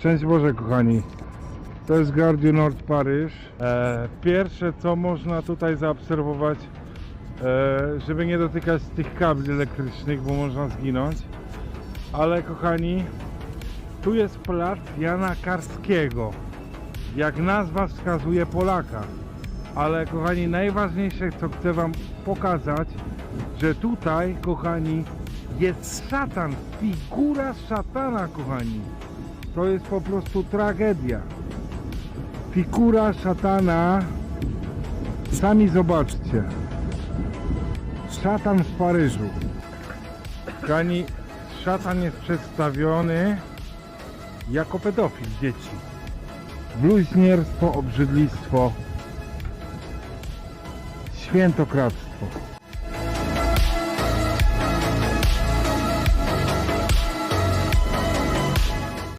Szczęść Boże kochani. To jest Gare du Nord Paryż. E, pierwsze co można tutaj zaobserwować, e, żeby nie dotykać tych kabli elektrycznych, bo można zginąć. Ale kochani, tu jest plac Jana Karskiego. Jak nazwa wskazuje Polaka. Ale kochani, najważniejsze co chcę wam pokazać, że tutaj kochani jest szatan, figura szatana kochani. To jest po prostu tragedia. Figura szatana. Sami zobaczcie. Szatan w Paryżu. Kochani, szatan jest przedstawiony jako pedofil dzieci. Bluźnierstwo, obrzydlistwo, świętokradztwo.